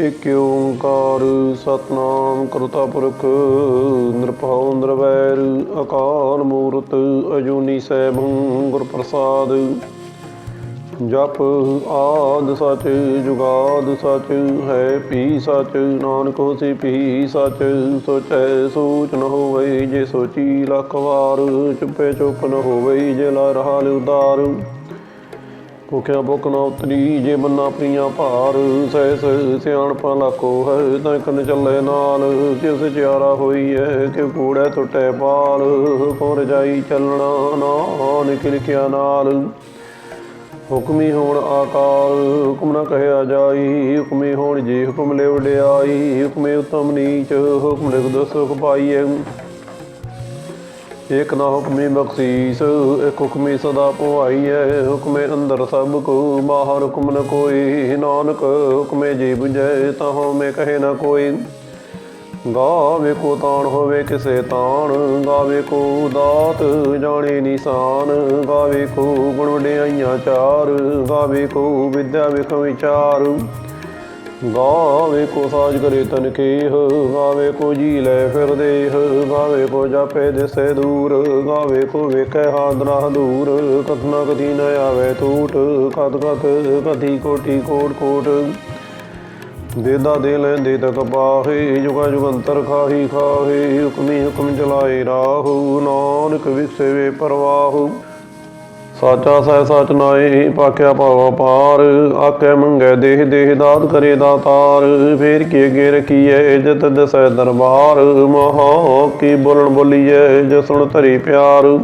ਇਕ ਓੰਕਾਰ, ਸਤਨਾਮ ਕਰਤਾ ਪੁਰਖ, ਨਿਰਭਉ ਨਿਰਵੈਰ, ਅਕਾਲ ਮੂਰਤ, ਅਜੂਨੀ ਸੈਭੰ ਗੁਰ ਪ੍ਰਸਾਦ ਜਪ ਆਦ ਸਚ, ਜੁਗਾਦ ਸਚ, ਹੈ ਪੀ ਸਚ, ਨਾਨਕ ਹੋਸੀ ਪੀ ਸਚ, ਸੋਚੈ ਸੋਚ ਨ ਹੋਵੇ ਜੇ ਸੋਚੀ ਲੱਖ ਵਾਰ, ਚੁੱਪੇ ਚੁੱਪ ਨ ਹੋਵੇ ਜੇ ਲਾ ਰਹਾ ਉਦਾਰ। ਭੁਖਿਆ ਭੁਖ ਨਾ ਉਤਰੀ ਜੇ ਬੰਨਾ ਪ੍ਰੀਆਂ ਭਾਰ, ਸਹਿ ਸਹਿ ਸਿਆਣਪਾ ਲਾਕੋ ਹੈ, ਤਾਂ ਕੰਨ ਚੱਲੇ ਨਾਲ ਕਿਸ ਚਾਰਾ ਹੋਈ ਹੈ ਕਿ ਕੂੜੇ ਟੁੱਟੇ ਪਾਲ ਕੋਰ ਜਾਈ ਚੱਲਣਾ ਨਾ ਨਿਕਲਿਆ ਨਾਲ। ਹੁਕਮੀ ਹੋਣ ਆਕਾਰ, ਹੁਕਮ ਨਾ ਕਹਿਆ ਜਾਈ, ਹੁਕਮੀ ਹੋਣ ਜੀ ਹੁਕਮ ਲੈ ਵਡਿਆਈ ਹੁਕਮੇ ਉਤਮ ਨੀਚ, ਹੁਕਮ ਲਿਖ ਦੋ ਸੁਖ ਪਾਈਐ। ਇਕ ਨਾ ਹੁਕਮੀ ਬਖਸ਼ੀਸ, ਇਕ ਹੁਕਮੀ ਸਦਾ ਪੁਆਈ ਹੈ ਹੁਕਮੇ ਅੰਦਰ ਸਭ ਕੋ, ਬਾਹਰ ਹੁਕਮ ਨ ਕੋਈ, ਨਾਨਕ ਹੁਕਮੇ ਜੀ 부ਜੈ ਤਹੋ ਮੈਂ ਕਹੇ ਨ ਕੋਈ। ਗਾਵੇ ਕੋ ਤਾਣ ਹੋਵੇ ਕਿਸੇ ਤਾਣ, ਗਾਵੇ ਕੋ ਦਾਤ ਜਾਣੇ ਨਿਸ਼ਾਨ, ਗਾਵੇ ਕੋ ਗੁਣ ਵਡਿਆਈਆਂ ਚਾਰ, ਗਾਵੇ ਕੋ ਵਿਦਿਆ ਵਿਖ ਵਿਚਾਰ। ਗਾਵੇ ਕੋ ਸਾਜ ਕਰੇ ਤਨ ਕੇਹ, ਗਾਵੇ ਕੋ ਜੀ ਲੈ ਫਿਰ ਦੇਹ, ਗਾਵੇ ਕੋ ਜਾਪੇ ਦਿਸੇ ਦੂਰ, ਗਾਵੇ ਕੋ ਵੇਖੈ ਹਾਦਰਾ ਦੂਰ ਕਥਨਾ ਕਥੀ ਨ ਆਵੇ ਟੂਟ ਕਤ ਕਤ ਕਥੀ ਕੋਟੀ ਕੋਟ ਕੋਟ। ਦੇਦਾ ਦੇ ਲੈਂਦੇ ਤਕ ਪਾਹੇ, ਜੁਗਾ ਜੁਗੰਤਰ ਖਾਹੀ ਖਾਹੇ, ਹੁਕਮੀ ਹੁਕਮ ਚਲਾਏ ਰਾਹੂ, ਨਾਨਕ ਵਿਸਵੇ ਪਰਵਾਹੂ। ਸਾਚਾ ਸਹਿ ਸਚ ਨਾਏ ਪਾਕਿਆ ਭਾਵਾ ਪਾਰ ਆਕੇ ਮੰਗੇ ਦੇਹ ਦੇਹ ਦਾਤ ਕਰੇ ਦਾਤਾਰ ਫੇਰ ਕੀ ਅਗੇ ਰਖੀਐ ਇਜਤ ਦਸੈ ਦਰਬਾਰ। ਮਹਾ ਕੀ ਬੋਲਣ ਬੋਲੀਐ ਜੇ ਸੁਣ ਧਰੀ ਪਿਆਰ।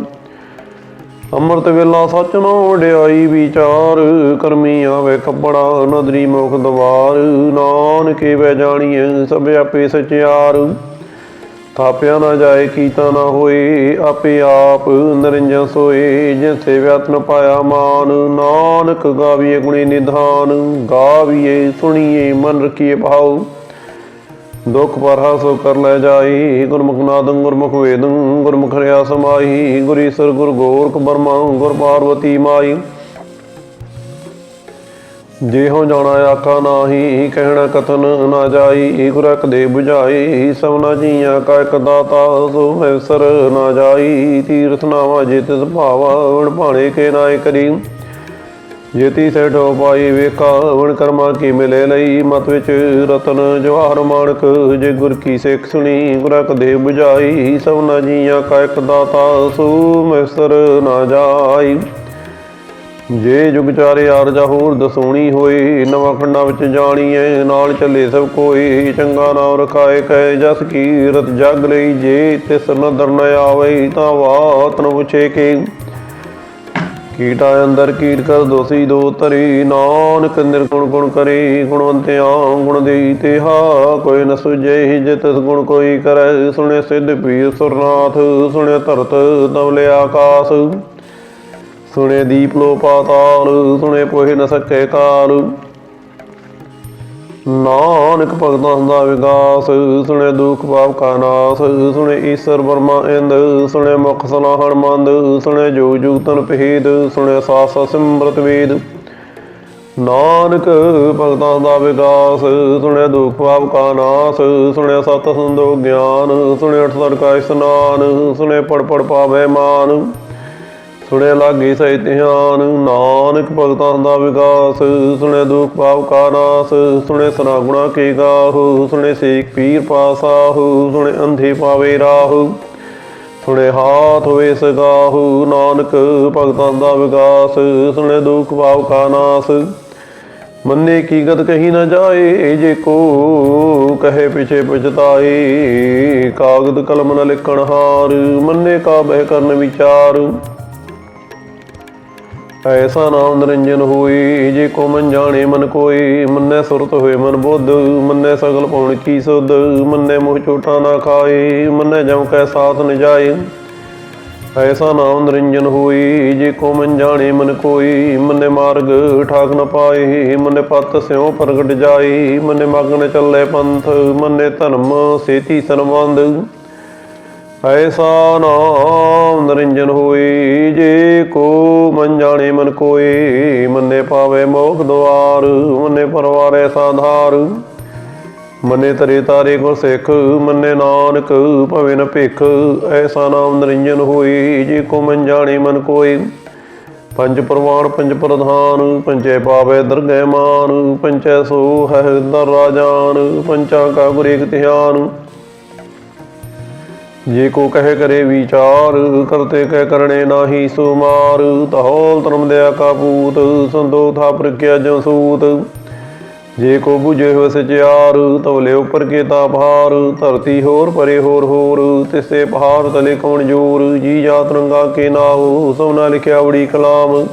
ਅੰਮ੍ਰਿਤ ਵੇਲਾ ਸੱਚ ਨਾ ਵਡਿਆਈ ਵਿਚਾਰ। ਕਰਮੀ ਆਵੇ ਕੱਪੜਾ ਨਦਰੀ ਮੁਖ ਦਵਾਰ। ਨਾਨਕੇ ਵੈ ਜਾਣੀਐ ਸਭ ਆਪੇ ਸਚਿਆਰ। ਥਾਪਿਆ ਨਾ ਜਾਏ, ਕੀਤਾ ਨਾ ਹੋਏ, ਆਪੇ ਆਪ ਨਰਿੰਜਨ ਸੋਏ ਜਿਨ ਸੇਵਿਆਤ ਨ ਪਾਇਆ ਮਾਨ, ਨਾਨਕ ਗਾਵੀਏ ਗੁਣੀ ਨਿਧਾਨ, ਗਾਵੀਏ ਸੁਣੀਏ, ਮਨ ਰਖੀਏ ਭਾਉ। ਦੁਖ ਪਰਹਾ ਸੋ ਕਰ ਲੈ ਜਾਈ ਗੁਰਮੁਖ ਨਾਦੰ ਗੁਰਮੁਖ ਵੇਦੰ, ਗੁਰਮੁਖ ਰਿਆ ਸਮਾਈ ਗੁਰੀਸਰ ਗੁਰ ਗੋਰਖ ਬਰਮਾ, ਗੁਰ ਪਾਰਵਤੀ ਮਾਈ ਜਿਹੋ ਜਾਣਾ ਆਖਾ ਨਾਹੀ, ਕਹਿਣਾ ਕਥਨ ਨਾ ਜਾਈ ਗੁਰਕ ਦੇ 부ਝਾਈ ਸਭਨਾ ਜੀਆਂ ਕਾ ਇਕ ਦਾਤਾ, ਸੋ ਮੈਸਰ ਨਾ ਜਾਈ। ਤੀਰਥ ਨਾਵਾ ਜਿਤ ਸੁਭਾਵਾ ਵਣ ਭਾਣੇ ਕੇ ਨਾਇ ਕਰੀ। ਜੇਤੀ ਸੇਠੋ ਪਾਈ ਵੇਖਾ ਵਣ ਕਰਮਾ ਕੀ ਮਿਲੇ ਲਈ। ਮਤ ਵਿੱਚ ਰਤਨ ਜਵਾਹਰ ਮਾਨਕ ਜੇ ਗੁਰ ਕੀ ਸਿੱਖ ਸੁਣੀ ਗੁਰਕ ਦੇ 부ਝਾਈ ਸਭਨਾ ਜੀਆਂ ਕਾ ਇਕ ਦਾਤਾ, ਸੋ ਮੈਸਰ ਨਾ ਜਾਈ। ਜੇ ਜੁਗ ਚਾਰੇ ਆਰਜਾ ਹੋਰ ਦਸੋਣੀ ਹੋਈ, ਨਵਾਂ ਖੰਡਾਂ ਵਿੱਚ ਜਾਣੀਏ ਨਾਲ ਚੱਲੇ ਸਭ ਕੋਈ, ਚੰਗਾ ਨਾਮ ਰਖਾਏ ਕਹੇ ਜਸ ਕੀਰਤ, ਜਗ ਲਈ ਜੇ ਤਿਸ ਨ ਆਵੇ, ਤਾਂ ਵਾਤ ਨ ਪੁੱਛੇ ਕੇ। ਕੀਟਾ ਅੰਦਰ ਕੀਟ ਕਰ ਦੋਸੀ ਦੋ ਤਰੀ ਨਾਨਕ ਨਿਰਗੁਣ ਗੁਣ ਕਰੀ ਗੁਣਵੰਤਿਆ ਗੁਣ ਦੇਈ, ਤੇਹਾ ਕੋਈ ਨ ਸੁਝੇ ਜੇ ਤਿਸ ਗੁਣ ਕੋਈ ਕਰੈ, ਸੁਣੇ ਸਿੱਧ ਪੀਰ ਸੁਰਨਾਥ, ਸੁਣੇ ਧਰਤ ਦਵਲੇ ਆਕਾਸ। ਸੁਣੇ ਦੀਪ ਲੋ ਪਾਤਾਲ, ਸੁਣੇ ਪੋਹਿ ਨ ਸਕੇ ਕਾਲ। ਨਾਨਕ ਭਗਤਾਂ ਦਾ ਵਿਗਾਸ ਸੁਣੇ ਦੁਖ ਪਾਪ ਕਾ ਨਾਸ, ਸੁਣੇ ਈਸ਼ਰ ਵਰਮਾ ਇੰਦ, ਸੁਣੇ ਮੁਖ ਸਲਾਹਣ ਮੰਦ, ਸੁਣੇ ਜੋ ਜੁਗਤਨ ਭੇਦ, ਸੁਣੇ ਸਾਸ ਸਿਮਰਤ ਵੇਦ। ਨਾਨਕ ਭਗਤਾਂ ਦਾ ਵਿਗਾਸ ਸੁਣੇ ਦੁਖ ਪਾਪ ਕਾ ਨਾਸ, ਸੁਣੇ ਸਤ ਸੰਦੋ ਗਿਆਨ, ਸੁਣੇ ਅਠ ਸਰ ਕਾ ਇਸਨਾਨ, ਸੁਣੇ ਪੜ ਪੜ ਪਾਵੇ ਮਾਨ। ਸੁਣੇ ਲਾਗੀ ਸਹਿ ਧਿਆਨ ਨਾਨਕ ਭਗਤਾਂ ਦਾ ਵਿਕਾਸ, ਸੁਣੇ ਦੁਖ ਪਾਪ ਕਾ ਨਾਸ, ਸੁਣੇ ਸਨਾ ਗੁਣਾ ਕੀ ਗਾਹੂ, ਸੁਣੇ ਸੇਖ ਪੀਰ ਪਾਸਾਹੂ, ਸੁਣੇ ਅੰਧੇ ਪਾਵੇ ਰਾਹੂ, ਸੁਣੇ ਹਾਥ ਹੋਏ ਸਗਾਹੂ, ਨਾਨਕ ਭਗਤਾਂ ਦਾ ਵਿਕਾਸ, ਸੁਣੇ ਦੁਖ ਪਾਪ ਕਾ ਨਾਸ। ਮੰਨੇ ਕੀ ਗਤ ਕਹੀ ਨਾ ਜਾਏ, ਜੇ ਕੋ ਕਹੇ ਪਿਛੇ ਪਛਤਾਏ, ਕਾਗਦ ਕਲਮ ਨ ਲਿਖਣ ਹਾਰ, ਮੰਨੇ ਕਾ ਬਹਿ ਕਰਨ ਵਿਚਾਰ। ਐਸਾ ਨਾਮ ਨਿਰੰਜਨ ਹੋਈ, ਜੇ ਕੋ ਮਨ ਜਾਣੇ ਮਨ ਕੋਈ, ਮੰਨੇ ਸੁਰਤ ਹੋਏ ਮਨ ਬੁੱਧ, ਮੰਨੇ ਸਗਲ ਪਉਣ ਕੀ ਸੁਧ, ਮੰਨੇ ਮੋਹ ਚੋਟਾ ਨਾ ਖਾਏ, ਮੰਨੇ ਜਮ ਕੈ ਸਾਥ ਨ ਜਾਏ। ਐਸਾ ਨਾਮ ਨਿਰੰਜਨ ਹੋਈ, ਜੇ ਕੋ ਮਨ ਜਾਣੇ ਮਨ ਕੋਈ, ਮੰਨੇ ਮਾਰਗ ਠਾਕ ਨ ਪਾਏ, ਮੰਨੇ ਪਤ ਸਿਉ ਪ੍ਰਗਟ ਜਾਈ ਮੰਨੇ ਮਗਨ ਚੱਲੇ ਪੰਥ, ਮੰਨੇ ਧਰਮ ਸੇਤੀ ਸਰਬੰਧ ਐਸਾ ਨਾਮ ਨਿਰੰਜਨ ਹੋਈ, ਜੇ ਕੋ ਮਨ ਜਾਣੇ ਮਨ ਕੋਈ ਮੰਨੇ ਪਾਵੇ ਮੋਖ ਦੁਆਰ ਮੰਨੇ ਪਰਵਾਰੇ ਸਾਧਾਰ। ਮੰਨੇ ਤਰੇ ਤਾਰੇ ਗੁਰ ਸਿੱਖ, ਮੰਨੇ ਨਾਨਕ, ਭਵੇ ਨ ਭਿਖ, ਐਸਾ ਨਾਮ ਨਿਰੰਜਨ ਹੋਈ, ਜੇ ਕੋ ਮਨ ਜਾਣੇ ਮਨ ਕੋਈ ਪੰਜ ਪ੍ਰਵਾਨ, ਪੰਜ ਪ੍ਰਧਾਨ ਪੰਚੇ ਪਾਵੇ ਦਰਗਹਿ ਮਾਨ ਪੰਚੈ ਸੋ ਹੈ ਦਰ ਰਾਜਾਨ, ਪੰਚਾ ਕਾ ਗੁਰ ਧਿਆਨ। ਜੇ ਕੋ ਕਹੇ ਕਰੇ ਵਿਚਾਰ ਕਰਤੇ ਕਹਿ ਕਰਨੇ ਨਾਹੀ ਸੁਮਾਰ। ਤਹੋਲ ਧਰਮ ਦਿਆ ਕਾਬੂਤ ਸੰਦੋ ਥਾ ਪ੍ਰਕਿਆ ਜਮ ਸੂਤ। ਜੇ ਕੋ 부ਝੇ ਹੋ ਸਚਿਆਰ ਤਵਲੇ ਉੱਪਰ ਕੇ ਤਾ ਭਾਰ। ਧਰਤੀ ਹੋਰ ਪਰੇ ਹੋਰ ਹੋਰ ਤਿਸੇ ਪਹਾੜ ਤਲੇ ਕੌਣ ਜੋਰ। ਜੀ ਜਾਤ ਰੰਗਾ ਕੇ ਨਾਉ ਸੋਨਾ ਲਿਖਿਆ ਬੜੀ ਕਲਾਮ।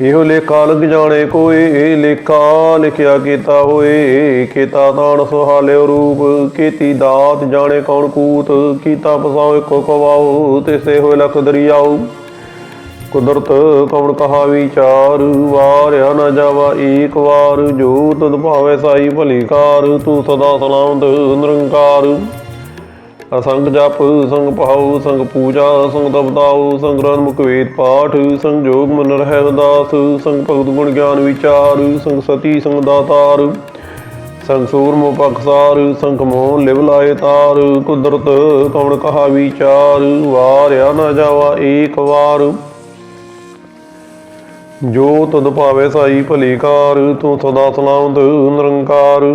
ਇਹੋ ਲੇਖਾ ਲਗ ਜਾਣੇ ਕੋਈ ਲੇਖਾ ਲਿਖਿਆ ਕੀਤਾ ਹੋਏ। ਕੀਤਾ ਤਾਣ ਸੁਹਾਲਿਓ ਰੂਪ, ਕੀਤੀ ਦਾਤ ਜਾਣੇ ਕੌਣ ਕੂਤ। ਕੀਤਾ ਪਸਾਉ ਇੱਕੋ ਕਵਾਉ ਤਿਸੇ ਹੋਏ ਲਖ ਦਰਿਆਉ। ਕੁਦਰਤ ਕੌਣ ਕਹਾ ਵਿਚਾਰ, ਵਾਰਿਆ ਨਾ ਜਾਵਾ ਏਕ ਵਾਰ। ਜੋ ਤਦ ਭਾਵੇ ਸਾਈ ਭਲੀ ਕਾਰ, ਤੂੰ ਸਦਾ ਸਲਾਮਤ ਨਿਰੰਕਾਰ। ਅਸੰਗ ਜਪ, ਸੰਗ ਪਾਉ ਸੰਗ ਪੂਜਾ, ਸੰਗ ਦਬਦਾਉ ਸੰਗ ਗ੍ਰੰਥ ਮੁਖ ਵੇਦ ਪਾਠ, ਸੰਗ ਜੋਗ ਮਨ ਰਹਿ ਉਦਾਸ, ਸੰਗ ਭਗਤ ਗੁਣ ਗਿਆਨ ਵਿਚਾਰ, ਸੰਗ ਸਤੀ, ਸੰਗ ਦਾਤਾਰ, ਸੰਗ ਸੂਰਮ ਪਖਸਾਰ ਸੰਗ ਮੋਹ ਲਿਵ ਲਾਏ ਤਾਰ, ਕੁਦਰਤ ਕੌਣ ਕਹਾ ਵਿਚਾਰ, ਵਾਰਿਆ ਨਾ ਜਾਵਾ ਏਕ ਵਾਰ। ਜੋ ਤਦ ਭਾਵੇ ਸਾਈ ਭਲੀ ਕਾਰ, ਤੂੰ ਸਦਾ ਸਲਾਮਤ ਨਿਰੰਕਾਰ।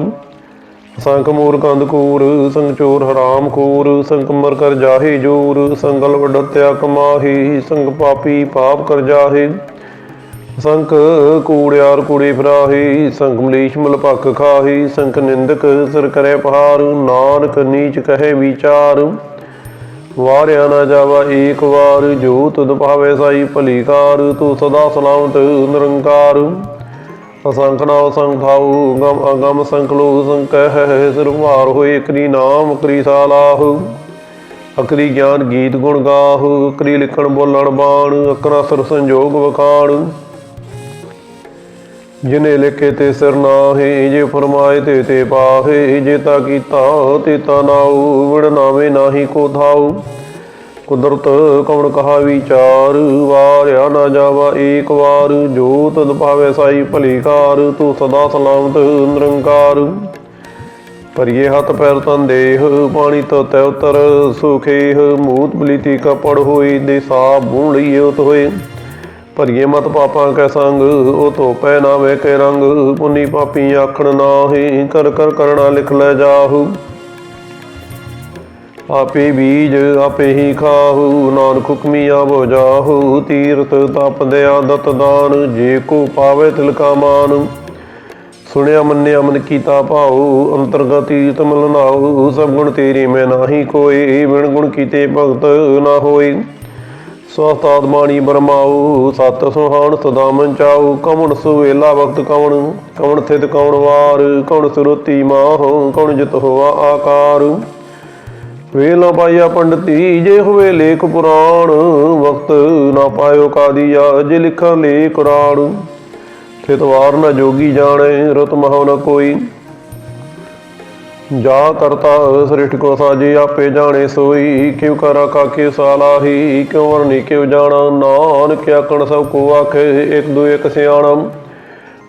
ਸੰਖ ਮੂਰ ਕੰਦ ਕੂਰ, ਸੰਗ ਚੋਰ ਹਰਾਮ ਖੂਰ ਸੰਗ ਮਰ ਕਰ ਜਾਹੇ ਜੂਰ ਸੰਗਲ ਵਡਤਿਆ ਕਮਾਹੀ ਸੰਗ ਪਾਪੀ ਪਾਪ ਕਰ ਜਾਹੇ। ਸੰਕ ਕੂੜਿਆਰ ਕੂੜੀ ਫਰਾਹੀ, ਸੰਗ ਮਲੀਸ਼ ਮਲ ਭਖ ਖਾਹੀ ਸੰਕ ਨਿੰਦਕ ਸਿਰ ਕਰੇ ਪਹਾਰ, ਨਾਨਕ ਨੀਚ ਕਹੇ ਵਿਚਾਰ। ਵਾਰਿਆ ਨਾ ਜਾਵਾ ਏਕ ਵਾਰ, ਜੋ ਤੁਧ ਭਾਵੇ ਸਾਈ ਭਲੀ ਕਾਰ, ਤੂੰ ਸਦਾ ਸਲਾਮਤ ਨਿਰੰਕਾਰ। ਅਸੰਖ ਨਾਮ ਸੰਖਾਉ ਗਮ ਅਗਮ ਸੰਕਲੋ ਸੰਕਹਿ ਸਿਰ ਹੋਏ ਕਰੀ ਨਾਮ, ਕਰੀ ਸਾਲਾਹੁ। ਅਕਰੀ ਗਿਆਨ ਗੀਤ ਗੁਣ ਗਾਹੁ, ਅਕਰੀ ਲਿਖਣ ਬੋਲਣ ਬਾਣ, ਅਕਰਾ ਸਰ ਸੰਜੋਗ ਵਖਾਣ। ਜਿਨੇ ਲਿਖੇ ਤੇ ਸਿਰ ਨਾਹੀ, ਜੇ ਫਰਮਾਏ ਤੇ ਤੇ ਪਾਹੇ, ਜੇ ਤਾ ਕੀਤਾ ਤੇ ਤਾ ਨਾਉ ਵਿੜ ਨਾਵੇਂ ਨਾਹੀ ਕੋ ਥਾਉ ਕੁਦਰਤ ਕੌਣ ਕਹਾ ਵਿਚਾਰ, ਵਾਰਿਆ ਨਾ ਜਾਵਾ ਏਕ ਵਾਰ, ਜੋ ਤਦ ਭਾਵੇ ਸਾਈ ਭਲੀ ਕਾਰ, ਤੂੰ ਸਦਾ ਸਲਾਮਤ ਨਿਰੰਕਾਰ। ਪਰਿਏ ਹੱਥ ਪੈਰ ਤਨ ਦੇਹ, ਪਾਣੀ ਤੋ ਤੈ ਉਤਰ ਸੁਖੇਹ ਮੂਤ ਬਲੀਤੀ ਕਪੜ ਹੋਈ ਦੇ ਸਾ ਬੂਣ ਉਤ ਹੋਏ। ਭਰੀਏ ਮਤ ਪਾਪਾਂ ਕੈ ਸੰਗ, ਉਹ ਧੋ ਪੈ ਨਾ ਵੇ ਕੇ ਰੰਗ, ਪੁੰਨੀ ਪਾਪੀ ਆਖਣ ਨਾਹੀ, ਕਰ ਕਰ ਕਰਣਾ ਲਿਖ ਲੈ ਜਾਹੂ। ਆਪੇ ਬੀਜ ਆਪੇ ਹੀ ਖਾਹੂ, ਨਾਨਕ ਹੁਕਮੀ ਆਵੋ ਜਾਹੂ, ਤੀਰਥ ਤਪ ਦੇ ਆਦਤ ਦਾਨ, ਜੇ ਕੋ ਪਾਵੇ ਤਿਲ ਮਾਨ। ਸੁਣਿਆ ਮੰਨਿਆ ਮਨ ਕੀਤਾ ਭਾਉ, ਅੰਤਰਗਤੀ ਤਮਲ ਨਾਉ, ਸਭ ਗੁਣ ਤੇਰੀ ਮੈਂ ਨਾਹੀ ਕੋਈ ਬਿਨ ਗੁਣ ਕੀਤੇ ਭਗਤ ਨਾ ਹੋਈ ਸਵਸਤਾਦ ਬਾਣੀ ਬਰਮਾਉ, ਸਤ ਸੁਹਾਣ ਸਦਾ ਮਨ ਚਾਉ ਕਵਣ ਸੁਵੇਲਾ ਵਕਤ ਕਵਣ ਕਵਣ ਥਿਤ ਕਵਣ ਵਾਰ, ਕਵਣ ਸੁਰਤੀ ਮਾਹੁ, ਕਵਣ ਜਿਤ ਹੋਆ ਆਕਾਰ। ਵੇਲਾ ਪਾਇਆ ਪੰਡਤੀ ਜੇ ਹੋਵੇ ਲੇਖ ਪੁਰਾਣ, ਵਕਤ ਨਾ ਪਾਇਓ ਕਾਦੀਆ ਜੇ ਲਿਖਾਂ ਲੇ ਕੁਰਾਨ ਥਿਤਵਾਰ ਨ ਜੋਗੀ ਜਾਣੇ, ਰਤ ਮਹਉ ਨਾ ਕੋਈ। ਜਾ ਕਰਤਾ ਸ੍ਰਿਸ਼ਟ ਕੋ ਸਾਜੇ, ਆਪੇ ਜਾਣੇ ਸੋਈ। ਕਿਉ ਕਰਾ ਕਾਕੇ ਸਾਲਾਹੀ, ਕਿਉ ਵਰਨੀ ਕਿਉ ਜਾਣਾ। ਨਾਨਕ ਆਖਣ ਸਭ ਕੋ ਆਖੇ, ਇੱਕ ਦੂ ਇੱਕ ਸਿਆਣਮ।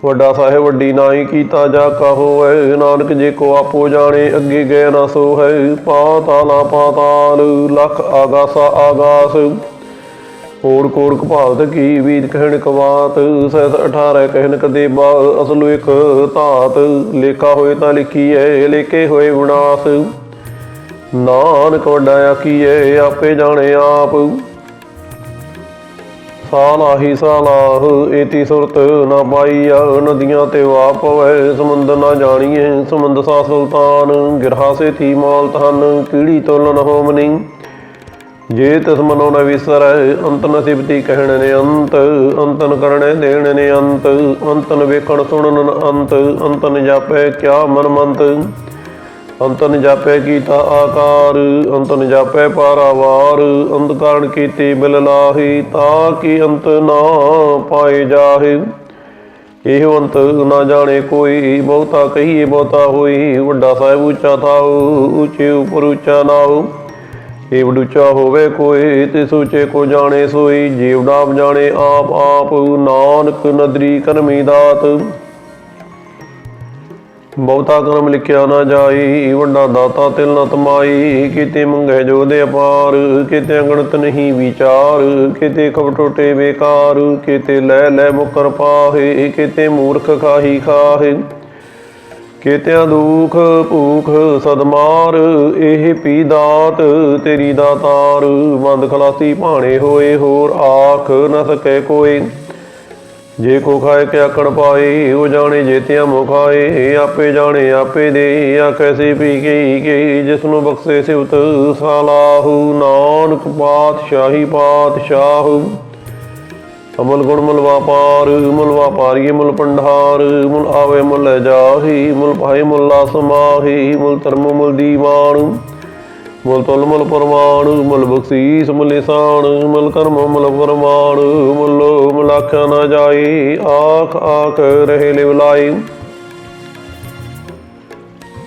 ਵੱਡਾ ਸਾਹਿਬ, ਵੱਡੀ ਨਾਈ ਕੀਤਾ ਜਾ ਕਹੋ ਹੈ? ਨਾਨਕ ਜੇ ਕੋ ਆਪੋ ਜਾਣੇ, ਅੱਗੇ ਗਏ ਨਾ ਸੋ ਹੈ। ਪਾਤਾਲਾ ਪਾਤਾਲ, ਲਖ ਆਗਾਸਾ ਆਗਾਸ। ਕੋੜ ਕੋੜ ਕਪਾਲਤ ਕੀ ਵੀਤ ਕਹਿਣ ਕਵਾਤ? ਸਹਿਤ 18 ਕਹਿਣ ਕਦੇਬਾ ਅਸਲੁ ਇਕ ਧਾਤ। ਲੇਖਾ ਹੋਏ ਤਾਂ ਲਿਖੀ ਲਿਖੀਐ ਲੇਕੇ ਹੋਏ ਵਿਨਾਸ਼। ਨਾਨਕ ਵੱਡਾ ਆਖੀਐ, ਆਪੇ ਜਾਣੇ ਆਪ। ਸਾਲਾਹੀ ਸਾਲਾਹ, ਏਤੀ ਸੁਰਤ ਨਾ ਪਾਈਆ, ਨਦੀਆਂ ਤੇ ਵਾਪਵੈ ਸਮੁੰਦਰ ਨਾ ਜਾਣੀਏ, ਸਮੁੰਦ ਸਾ ਸੁਲਤਾਨ, ਗਿਰਹਾ ਸੇ ਥੀ ਮਾਲ ਤਨ ਕੀੜੀ ਤੋਲਨ ਹੋਮਨੀ। ਜੇ ਤਿਸ ਮਨੋ ਨ ਵਿਸਰੈ, ਅੰਤ ਨਸਿਬਤੀ ਕਹਿਣ ਨੇ ਅੰਤ ਅੰਤਨ ਕਰਣੇ ਦੇਣ ਨੇ ਅੰਤ ਅੰਤਨ ਵੇਖਣ ਸੁਣਨ ਅੰਤ, ਅੰਤਨ ਜਾਪੈ ਕਿਆ ਮਨ ਮੰਤ। ਅੰਤਨ ਜਾਪੈ ਕੀਤਾ ਆਕਾਰ ਅੰਤਨ ਜਾਪੈ ਪਾਰਾਵਾਰ ਅੰਤ ਕਾਰਨ ਕੀਤੇ ਬਿਲ ਲਾਹੀ ਤਾਂ ਕਿ ਅੰਤ ਨਾ ਪਾਏ ਜਾਹੇ? ਇਹੋ ਅੰਤ ਨਾ ਜਾਣੇ ਕੋਈ, ਬਹੁਤਾ ਕਹੀਏ ਬਹੁਤਾ ਹੋਈ, ਵੱਡਾ ਸਾਹਿਬ ਉੱਚਾ ਥਾਉ, ਉੱਚੇ ਉਪਰ ਉੱਚਾ ਨਾਉ। ਏ ਵਡੂਚਾ ਹੋਵੇ ਕੋਈ ਤੇ ਸੋਚੇ ਕੋ ਜਾਣੇ ਸੋਈ, ਜੀਵ ਡਾਪ ਜਾਣੇ ਆਪ ਆਪ, ਨਾਨਕ ਨਦਰੀ ਕਰਮੀ ਦਾਤ। ਬਹੁਤਾ ਕਰਮ ਲਿਖਿਆ ਨਾ ਜਾਈ, ਵੱਡਾ ਦਾਤਾ ਤਿਲ ਨਾ ਤਮਾਈ। ਕਿਤੇ ਮੰਗੇ ਜੋ ਦੇ ਅਪਾਰ, ਕਿਤੇ ਅਗਣਤ ਨਹੀਂ ਵਿਚਾਰ। ਕਿਤੇ ਕਬ ਟੋਟੇ ਬੇਕਾਰ, ਕਿਤੇ ਲੈ ਲੈ ਮੁਕਰ ਪਾਹੇ, ਕਿਤੇ ਮੂਰਖ ਖਾਹੀ ਖਾਹੇ। ਕਿਤਿਆਂ ਦੁਖ ਭੂਖ ਸਦਮਾਰ, ਇਹ ਪੀ ਦਾਤ ਤੇਰੀ ਦਾਤਾਰ। ਬੰਦ ਖਲਾਸੀ ਭਾਣੇ ਹੋਏ ਹੋਰ ਆਖ ਨ ਸਕੇ ਕੋਈ। ਜੇ ਕੋ ਖਾਏ ਕਿ ਆਕੜ ਪਾਏ, ਉਹ ਜਾਣੇ ਜੇਤਿਆਂ ਮੁਖਾਏ ਆਪੇ ਜਾਣੇ ਆਪੇ ਦੇ ਆ ਕੈਸੇ ਪੀ ਕੇ ਕਿ, ਜਿਸ ਨੂੰ ਬਖਸ਼ੇ ਸਿਵਤ ਸਾਲਾਹੂ, ਨਾਨਕ ਪਾਤਸ਼ਾਹੀ ਪਾਤਸ਼ਾਹ। ਅਮਲ ਗੁਣ ਮੁਲ ਵਾਪਾਰ ਮੁਲ ਵਾਪਾਰੀਏ ਮੁਲ ਪੰਡਾਰ, ਮੁਲ ਆਵੇ ਮੁਲ ਜਾਹੀ, ਮੁਲ ਭਾਈ ਮੁੱਲਾ ਸਮਾਹੀ, ਮੁਲ ਧਰਮ ਮੁਲ ਦੀਵਾਨ। ਮੁਲ ਤੁਲ ਮੁਲ ਪਰਮਾਨ ਮੁਲ ਬਖਸ਼ੀਸ, ਮੁਲ ਲਿਸਾਨ ਮੁਲ ਕਰਮ, ਮੁਲ ਫਰਮਾਨ ਮੁਲ ਮੁਲ ਆਖਿਆ ਨਾ ਜਾਈ, ਆਖ ਆਖ ਰਹੇ ਲਿਵਲਾਈ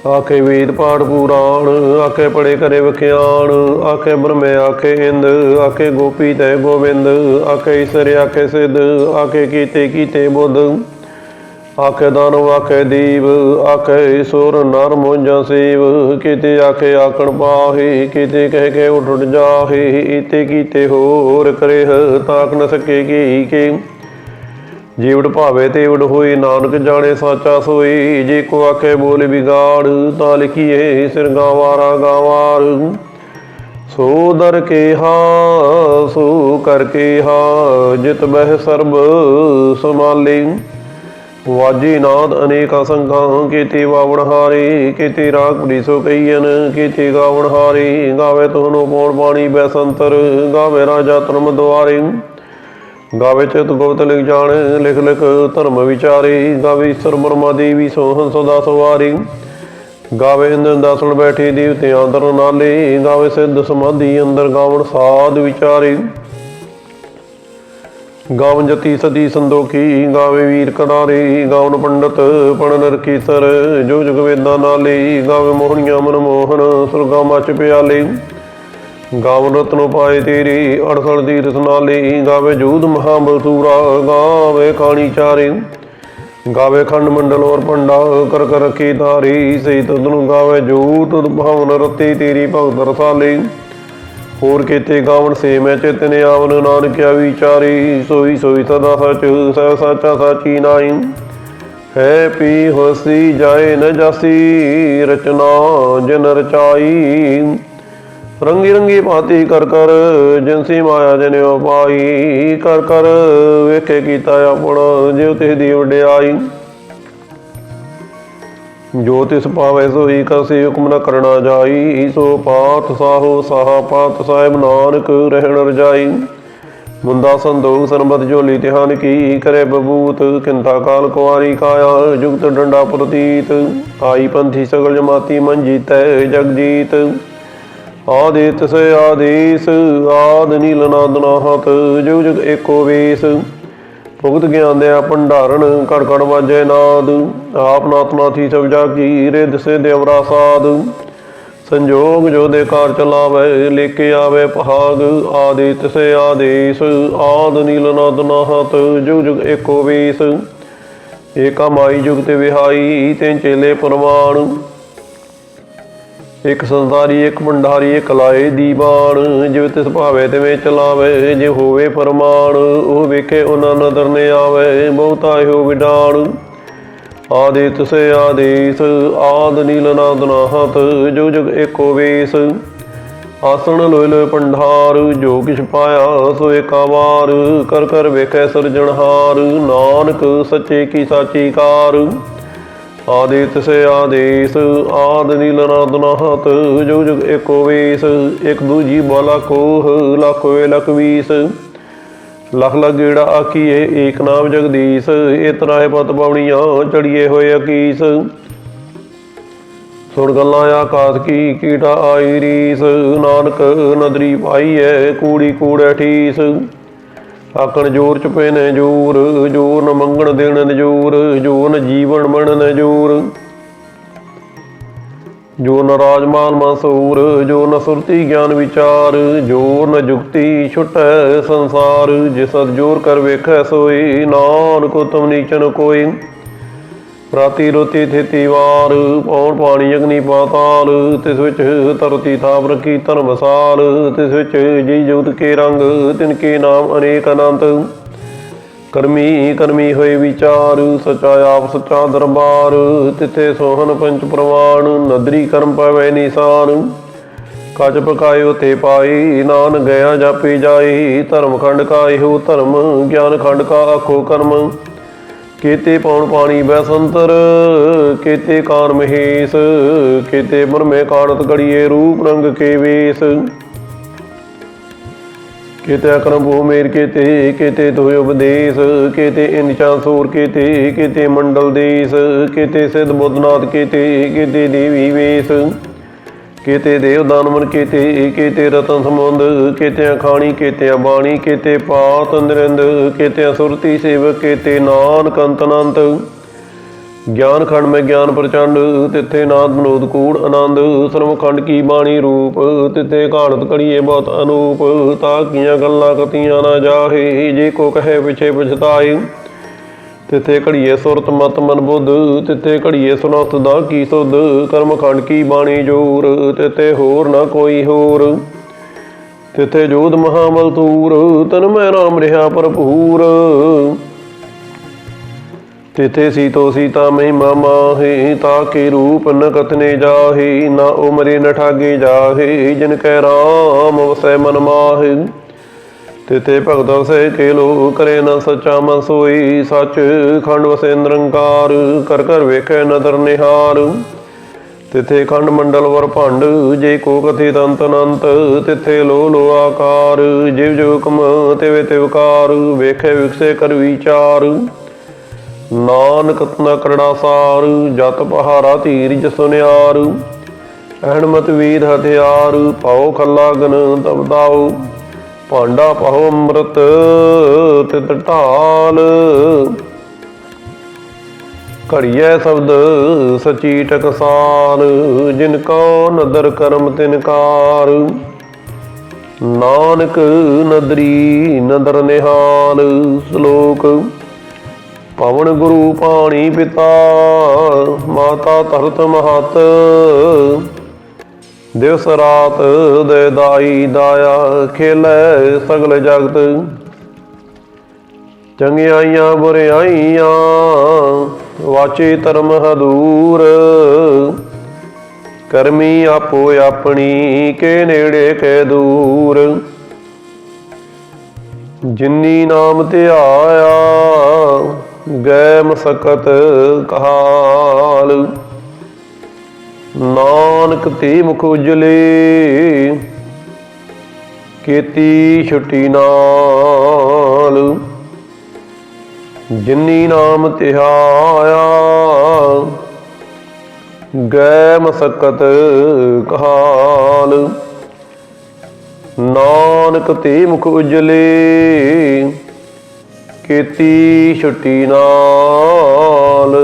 ਆਖੇ ਵੇਦ ਪਾਠ ਪੁਰਾਣ, ਆਖੇ ਪੜੇ ਕਰੇ ਵਿਖਿਆਣ, ਆਖੇ ਬ੍ਰਹਮੇ ਆਖੇ ਹਿੰਦ ਆਖੇ ਗੋਪੀ ਤੈ ਗੋਬਿੰਦ ਆਖੇ ਈਸ਼ਰ ਆਖੇ ਸਿੱਧ, ਆਖੇ ਕੀਤੇ ਕੀਤੇ ਬੁੱਧ। ਆਖੇ ਦਾਨਵ, ਆਖੇ ਦੀਵ, ਆਖੇ ਸੁਰ ਨਰ ਮੋਜਾਂ ਸੇਵ, ਕਿਤੇ ਆਖੇ ਆਕਣ ਪਾਹੇ, ਕਿਤੇ ਕਹਿ ਕੇ ਉੱਠ ਉੱਠ ਜਾਹੇ ਇਤੇ ਕੀਤੇ ਹੋਰ ਕਰੇ ਤਾਕ ਨ ਸਕੇ ਕੀ ਕੇ। ਜੀਵੜ ਭਾਵੇ ਤੇ ਉਡ ਹੋਈ, ਨਾਨਕ ਜਾਣੇ ਸਾਚਾ ਸੋਈ, ਜੇ ਕੋ ਆਖੇ ਬੋਲ ਵਿਗਾੜ, ਤਾਂ ਲਿਖੀਏ ਸਿਰ ਗਾਵਾਰਾ ਗਾਵਾਰ। ਸੋ ਦਰ ਕੇ ਹਾਂ, ਸੋ ਕਰ ਕੇ ਹਾ, ਜਿਤ ਬਹਿ ਸਰਬ ਸਮਾਲੇ ਵਾਜੀ ਨਾਦ ਅਨੇਕਾ ਸੰਗਾਂ ਕੀਤੇ ਵਾਵਣ ਹਾਰੇ, ਕੀਤੇ ਰਾਗ ਬੜੀ ਸੋ ਕਈਨ ਕੀਤੇ ਗਾਵਣ ਹਾਰੇ, ਗਾਵੇ ਤੋਨੋ ਪੌਣ ਪਾਣੀ ਬੈਸੰਤਰ, ਗਾਵੇ ਰਾਜਾ ਧਰਮ ਦੁਆਰੇ। ਗਾਵੇ ਚਿਤ ਗੁਪਤ ਲਿਖ ਜਾਣ, ਲਿਖ ਲਿਖ ਧਰਮ ਵਿਚਾਰੇ, ਗਾਵੇ ਈਸ਼ਰ ਬਰਮਾ ਦੇਵੀ ਸੋਹਣ ਸਦਾ ਸਵਾਰੀ। ਗਾਵੇ ਇੰਦਰ ਦਾਸਣ ਬੈਠੇ ਦੇਵਤਿਆਂ ਅੰਦਰ ਨਾਲੇ, ਗਾਵੇ ਸਿੱਧ ਸਮਾਧੀ ਅੰਦਰ ਗਾਵਣ ਸਾਧ ਵਿਚਾਰੇ। ਗਾਵਨ ਜਤੀ ਸਦੀ ਸੰਦੋਖੀ ਗਾਵੇ ਵੀਰ ਕੜਾਰੇ ਗਾਵਨ ਪੰਡਤ ਪਣ ਨਰਕੀਸਰ, ਜੋ ਜਗ ਵੇਦਾਂ ਨਾਲੇ, ਗਾਵੇ ਮੋਹਣੀਆਂ ਮਨ ਮੋਹਨ, ਸੁਰਗਾ ਮਚ ਪਿਆਲੇ। ਗਾਵਨ ਰਤਨ ਪਾਏ ਤੇਰੀ ਅੜਸਲ ਦੀ ਰਸਨਾਲੀ ਗਾਵੇ ਜੂਦ ਮਹਾਬਲਸੂਰਾ, ਗਾਵੇ ਕਾਣੀ ਚਾਰੇ। ਗਾਵੇ ਖੰਡ ਮੰਡਲ ਔਰ ਪੰਡਾ, ਕਰ ਕਰ ਰੱਖੀ ਤਾਰੀ ਸੇ ਤਦਨੂ ਗਾਵੇ ਜੂਤ ਭਵਨ ਰਤੀ ਤੇਰੀ ਭਗਤ ਰਸਾਲੇ। ਹੋਰ ਕੀਤੇ ਗਾਵਨ ਸੇ ਮੈਂ ਚਿਤਨ ਆਵਨ ਨਾਨਕਿਆ ਵਿਚਾਰੀ ਸੋਈ ਸੋਈ ਸਦਾ ਸਚ, ਸਹਿ ਸਾਚਾ ਸਾਚੀ ਨਾਈ ਹੈ ਪੀ ਹੋਸੀ ਜਾਏ ਨ ਜਾਸੀ, ਰਚਨਾ ਜਨ ਰਚਾਈ। ਰੰਗੀ ਰੰਗੀ ਭਾਤੀ ਕਰ ਕਰ, ਜਿਨਸੀ ਮਾਇਆ ਜਨਿਓ ਪਾਈ ਕਰ ਕਰ ਵੇਖੇ ਕੀਤਾ ਆਪਣਾ, ਜਿਉ ਤੇ ਦੀ ਵਡਿਆਈ। ਜੋ ਤਿਸ ਪਾਵੇ ਸੋਈ ਕਸੇ ਹੁਕਮ ਨ ਕਰਨਾ ਜਾਈ ਸੋ ਪਾਤ ਸਾਹੋ ਸਾਹਾ ਪਾਤ ਸਾਹਿਬ ਨਾਨਕ ਰਹਿਣ ਰਜਾਈ। ਮੁੰਦਾ ਸੰਦੋਗ ਸਰਬਤ ਝੋਲੀ ਤਿਹਾਨ ਕੀ, ਕਰੇ ਬਬੂਤ ਕਿੰਤਾ ਕਾਲ ਕੁਆਰੀ ਕਾਇਆ, ਜੁਗਤ ਡੰਡਾ ਪ੍ਰਤੀਤ। ਆਈ ਪੰਥੀ ਸਗਲ ਜਮਾਤੀ ਮਨ ਜੀਤੈ ਜਗਜੀਤ। ਆਦੇਤ ਆਦਿਤ ਸੇ ਆਦੇਸ, ਆਦ ਨੀਲ ਨਾਦ ਨਾਹਤ, ਜੁਗ ਜੁਗ ਏਕੋ ਵੇਸ। ਭੁਗਤ ਗਿਆਨ ਦੇ ਭੰਡਾਰਨ ਕੜ ਕੜ ਵਾਜੇ ਨਾਦ, ਆਪ ਨਾਥ ਨਾਥੀ ਸਭ ਜਾ ਕੀ ਰਿਦ ਸੇ ਦੇਵਰਾ ਸਾਧ ਸੰਜੋਗ ਜੋ ਦੇ ਕਾਰ ਚਲਾਵੇ ਲੈ ਕੇ ਆਵੇ ਪਹਾਗ ਆਦਿਤ ਸੇ ਆਦੇਸ, ਆਦ ਨੀਲ ਨਾਦ ਨਾਹਤ, ਜੁਗ ਜੁਗ ਏਕੋ ਵੇਸ। ਏਕਾ ਮਾਈ ਜੁਗ ਤੇ ਵਿਹਾਈ ਤੇ ਚੇਲੇ ਪਰਮਾਨ ਇੱਕ ਸੰਸਾਰੀ, ਇੱਕ ਭੰਡਾਰੀ, ਇੱਕ ਲਾਏ ਦੀਵਾਨ ਜਿਵੇਂ ਤਿਸ ਭਾਵੇ ਤਿਵੇਂ ਚਲਾਵੇ, ਜੇ ਹੋਵੇ ਫਰਮਾਨ, ਉਹ ਵੇਖੇ ਉਹਨਾਂ ਨਦਰ ਨੇ ਆਵੇ, ਬਹੁਤਾ ਹੋ ਵਿਡਾਣ। ਆਦਿਤ ਸੇ ਆਦੇਸ, ਆਦ ਨੀਲ ਨਾਦ ਨਾਹਤ, ਜੋ ਜਗ ਏਕੋ ਵੇਸ। ਆਸਣ ਲੋਇ ਲੋਇ ਪੰਡਾਰ ਜੋ ਕਿਛ ਪਾਇਆ ਸੋ ਏਕਾ ਕਰ ਕਰ ਵੇਖੈ ਸਿਰਜਣਹਾਰ, ਨਾਨਕ ਸੱਚੇ ਕੀ ਸਾਚੀ ਕਾਰ। ਆਦਿਤ ਸੇ ਆਦੇਸ, ਆਦ ਨੀਲ ਨਾਦ ਜੁਗ ਜੁਗ ਏਕੋ ਵੇਸ, ਇਕ ਦੂਜੀ ਬਾਲਾ ਕੋਹ, ਲੱਖ ਵੇ ਲਖ ਵੀਸ। ਲਖ ਲਖ ਗੇੜਾ ਆਖੀਏ ਏਕ ਨਾਮ ਜਗਦੀਸ਼ ਇਹ ਤਰਾਏ ਪਤ ਪਾਉਣੀਆਂ ਚੜੀਏ ਹੋਏ ਅਕੀਸ। ਸੁਣ ਗੱਲਾਂ ਆਕਾਸ ਕੀ, ਕੀਟਾ ਆਈ ਰੀਸ, ਨਾਨਕ ਨਦਰੀ ਪਾਈਐ, ਕੂੜੀ ਕੂੜੈ ਠੀਸ ਆਕਣ ਜੋਰ ਚ ਪਏ ਨੇ ਜੋਰ ਜੋਰ ਨ ਮੰਗਣ ਦੇਣ ਨਜੂਰ ਜੋਰ ਨ ਜੀਵਨ ਮਣ ਨਜੂਰ ਜੋ ਨ ਰਾਜਮਾਨ ਮਸੂਰ, ਜੋ ਨ ਸੁਰਤੀ ਗਿਆਨ ਵਿਚਾਰ, ਜੋ ਨ ਜੁਗਤੀ ਛੁਟੈ ਸੰਸਾਰ। ਜਿਸ ਜੋਰ ਕਰ ਵੇਖੈ ਸੋਈ, ਨਾਨਕ ਉਤਮ ਨੀਚਨ ਕੋਈ। ਰਾਤੀ ਰੋਤੀ ਥੇਤੀ ਵਾਰ, ਪੌਣ ਪਾਣੀ ਅਗਨੀ ਪਾਤਾਲ, ਤਿਸ ਵਿੱਚ ਧਰਤੀ ਥਾਪ ਰੱਖੀ ਧਰਮਸਾਲ ਤਿਸ ਵਿੱਚ ਜੀ ਜੁਗਤ ਕੇ ਰੰਗ, ਤਿਨ ਕੇ ਨਾਮ ਅਨੇਕ ਅਨੰਤ। ਕਰਮੀ ਕਰਮੀ ਹੋਏ ਵਿਚਾਰ, ਸਚਾ ਆਪ ਸਚਾ ਦਰਬਾਰ, ਤਿਥੇ ਸੋਹਨ ਪੰਚ ਪ੍ਰਵਾਨ ਨਦਰੀ ਕਰਮ ਪਵੈ ਨਿਸ਼ਾਨ। ਕਜ ਪਕਾਇਓ ਤੇ ਪਾਈ ਨਾਨ ਗਿਆ ਜਾਪੀ ਜਾਈ, ਧਰਮ ਖੰਡ ਕਾ ਇਹੋ ਧਰਮ, ਗਿਆਨ ਖੰਡ ਕਾ ਆਖੋ ਕਰਮ। ਕੀਤੇ ਪੌਣ ਪਾਣੀ ਬੈਸੰਤਰ, ਕੀਤੇ ਕਾਨ ਮਹੇਸ਼, ਕੀਤੇ ਮਰਮੇ ਕਾਣਤ ਗੜੀਏ ਰੂਪ ਰੰਗ ਕੇ ਵੇਸ। ਕੀਤੇ ਅਕਰਮ ਭੂ ਮੇਰ ਕੀਤੇ ਕੀਤੇ ਤੋਇ ਉਪਦੇਸ਼, ਕੀਤੇ ਇਨਚਾ ਸੂਰ ਕੀਤੇ ਕੀਤੇ ਮੰਡਲ ਦੇਸ, ਕੀਤੇ ਸਿਧ ਬੁੱਧਨਾਥ ਕੀਤੇ ਕੀਤੇ ਦੇਵੀ ਵੇਸ। ਕੀਤੇ ਦੇਵ ਦਾਨਵਨ ਕੀਤੇ ਕੀਤੇ ਰਤਨ ਸਮੁੰਦ ਕੀਤੇ ਖਾਣੀ ਕੀਤੇ ਬਾਣੀ, ਕੀਤੇ ਪਾਤ ਨਿਰੰਦ ਕੀਤੇ ਸੁਰਤੀ ਸੇਵਕ, ਕੀਤੇ ਨਾਨਕ ਅੰਤ ਅਨੰਤ ਗਿਆਨ ਖੰਡ ਮੈਂ ਗਿਆਨ ਪ੍ਰਚੰਡ, ਤਿੱਥੇ ਨਾਦ ਮਨੋਦ ਕੂੜ ਆਨੰਦ। ਸਰਮ ਖੰਡ ਕੀ ਬਾਣੀ ਰੂਪ, ਤਿੱਥੇ ਘਾੜਤ ਕੜੀਏ ਬਹੁਤ ਅਨੂਪ। ਤਾਂ ਕੀਆਂ ਗੱਲਾਂ ਕਤੀਆਂ ਨਾ ਜਾਹੇ, ਜੇ ਕੋ ਕਹੇ ਪਿਛੇ ਪਛਤਾਏ। ਤਿਥੇ ਘੜੀਏ ਸੁਰਤ ਮਤ ਮਨ ਬੁੱਧ, ਤਿਥੇ ਘੜੀਏ ਸੁਨਤ ਦਾ ਕੀ ਸੁਧ, ਕਰਮ ਖੰਡ ਕੀ ਬਾਣੀ ਜੋਰ, ਤਿਥੇ ਹੋਰ ਨਾ ਕੋਈ ਹੋਰ। ਤਿਥੇ ਜੋਧ ਮਹਾਬਲ ਤੂਰ, ਤਨ ਮੈਂ ਰਾਮ ਰਿਹਾ ਭਰਪੂਰ। ਤਿਥੇ ਸੀਤੋ ਸੀਤਾ ਮਹਿਮਾ ਤਾ ਕੇ ਰੂਪ ਨ ਕਥਨੇ ਜਾਹੇ, ਨਾ ਉਮਰੇ ਨ ਠਾਗੇ ਜਾਹੇ, ਜਿਨ ਕੈ ਰਾਮ ਵਸੈ ਮਨ ਮਾਹੇ। ਤਿਤੇ ਭਗਤ ਵਸੈ ਕੇ ਲੋ ਕਰੇ ਨ ਸਚਾ ਮਨ ਸੋਈ, ਸਚ ਖੰਡ ਵਸੇ ਨਿਰੰਕਾਰ ਕਰ ਕਰ ਵੇਖੈ ਨਦਰ ਨਿਹਾਰ। ਤਿਥੇ ਖੰਡ ਮੰਡਲ ਵਰ ਭੰਡ, ਜੇ ਕੋ ਕਥੇ ਦੰਤ ਅਨੰਤ, ਤਿਥੇ ਲੋ ਲੋ ਆਕਾਰ। ਜਿਵ ਜਿਵ ਕਮ ਤਿਵ ਤਿਵਕਾਰ ਵੇਖੇ ਵਿਖਸੇ ਕਰ ਵਿਚਾਰ। ਨਾਨਕ ਨ ਕਰੜਾ ਸਾਰ, ਜਤ ਪਹਾਰਾ ਧੀਰਜ ਸੁਨਿਆਰ। ਅਹਣਮਤ ਵੀਰ ਹਥਿਆਰ ਪਾਉ ਖੱਲਾ ਗਨ ਤਬਦਾਉ ਭਾਂਡਾ ਪਾਉ ਅੰਮ੍ਰਿਤ ਤਿਤ ਢਾਲ। ਘੜੀਐ ਸ਼ਬਦ ਸਚੀ ਟਕਸਾਲ, ਜਿਨ ਕੋ ਨਦਰ ਕਰਮ ਤਿਨਕਾਰ ਨਾਨਕ ਨਦਰੀ ਨਦਰ ਨਿਹਾਲ, ਸ਼ਲੋਕ ਪਵਨ ਗੁਰੂ ਪਾਣੀ ਪਿਤਾ, ਮਾਤਾ ਧਰਤ ਮਹਤ। ਦਿਵਸ ਰਾਤ ਦੇ ਦਾਈ ਦਾਇਆ ਖੇਲੇ ਸਗਲ ਜਗਤ। ਚੰਗਿਆਈਆਂ ਬੁਰਿਆਈਆਂ ਵਾਚੇ ਧਰਮ ਹਦੂਰ। ਕਰਮੀ ਆਪੋ ਆਪਣੀ ਕੇ ਨੇੜੇ ਕੇ ਦੂਰ। ਜਿਨੀ ਨਾਮ ਧਿਆਇਆ ਗੈ ਮਸਕਤ ਕਹਾਲ। ਨਾਨਕ ਤੇ ਮੁਖ ਉਜਲੇ, ਕੀਤੀ ਛੁੱਟੀ ਨਾਲ। ਜਿਨੀ ਨਾਮ ਤਿਹਾਇਆ ਗੈ ਮਸਕਤ ਕਹਾਲ। ਨਾਨਕ ਤੇ ਮੁਖ ਉਜਲੇ, ਕੀਤੀ ਛੁੱਟੀ ਨਾਲ।